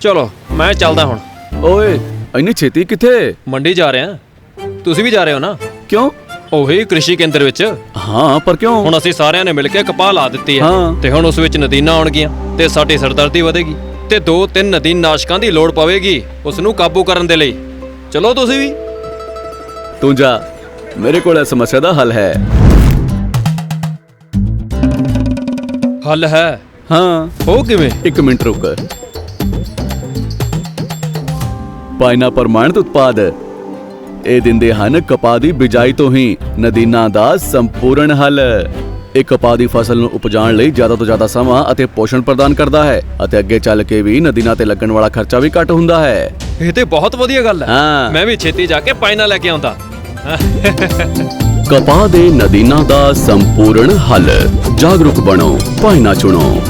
ਚਲੋ ਮੈਂ ਚੱਲਦਾ ਹੁਣ। ਓਏ ਇੰਨੀ ਛੇਤੀ ਕਿੱਥੇ? ਮੰਡੀ ਜਾ ਰਿਹਾ। ਤੁਸੀਂ ਵੀ ਜਾ ਰਹੇ ਹੋ ਨਾ? ਕਿਉਂ? ਉਹੀ ਕ੍ਰਿਸ਼ੀ ਕੇਂਦਰ ਵਿੱਚ। ਹਾਂ ਪਰ ਕਿਉਂ? ਹੁਣ ਅਸੀਂ ਸਾਰਿਆਂ ਨੇ ਮਿਲ ਕੇ ਕਪਾਹ ਲਾ ਦਿੱਤੀ ਹੈ। ਹਾਂ। ਤੇ ਹੁਣ ਉਸ ਵਿੱਚ ਨਦੀਨਾਂ ਆਉਣਗੀਆਂ ਤੇ ਸਾਡੀ ਸਰਦਰਦੀ ਵਧੇਗੀ ਤੇ ਦੋ ਤਿੰਨ ਨਦੀਨ ਨਾਸ਼ਕਾਂ ਦੀ ਲੋੜ ਪਵੇਗੀ ਉਸ ਨੂੰ ਕਾਬੂ ਕਰਨ ਦੇ ਲਈ। ਚਲੋ ਤੁਸੀਂ ਵੀ। ਤੂੰ ਜਾ। ਮੇਰੇ ਕੋਲ ਇਸ ਸਮੱਸਿਆ ਦਾ ਹੱਲ ਹੈ। ਹੱਲ ਹੈ। ਹਾਂ। ਉਹ ਕਿਵੇਂ? ਇੱਕ ਮਿੰਟ ਰੁਕ। ਪਾਇਨਾ ਪ੍ਰਮਾਣਿਤ ਉਤਪਾਦ। ਇਹ ਦਿੰਦੇ ਹਨ ਕਪਾਹ ਦੀ ਬਿਜਾਈ ਤੋਂ ਹੀ। ਨਦੀਨਾਂ ਦਾ ਸੰਪੂਰਨ ਹੱਲ। ਇਹ ਕਪਾਹ ਦੀ ਫਸਲ ਨੂੰ ਉਪਜਾਉਣ ਲਈ ਜ਼ਿਆਦਾ ਤੋਂ ਜ਼ਿਆਦਾ ਸਮਾਂ ਅਤੇ ਪੋਸ਼ਣ ਪ੍ਰਦਾਨ ਕਰਦਾ ਹੈ ਅਤੇ ਅੱਗੇ ਚੱਲ ਕੇ ਵੀ ਨਦੀਨਾਂ ਤੇ ਲੱਗਣ ਵਾਲਾ ਖਰਚਾ ਵੀ ਘੱਟ ਹੁੰਦਾ ਹੈ। ਇਹ ਤੇ ਬਹੁਤ ਵਧੀਆ ਗੱਲ ਹੈ। ਹਾਂ। ਮੈਂ ਵੀ ਛੇਤੀ ਜਾ ਕੇ ਪਾਇਨਾ ਲੈ ਕੇ ਆਉਂਦਾ। ਕਪਾਹ ਦੇ ਨਦੀਨਾਂ ਦਾ ਸੰਪੂਰਨ ਹੱਲ ਜਾਗਰੂਕ ਬਣੋ ਪਾਇਨਾ ਚੁਣੋ।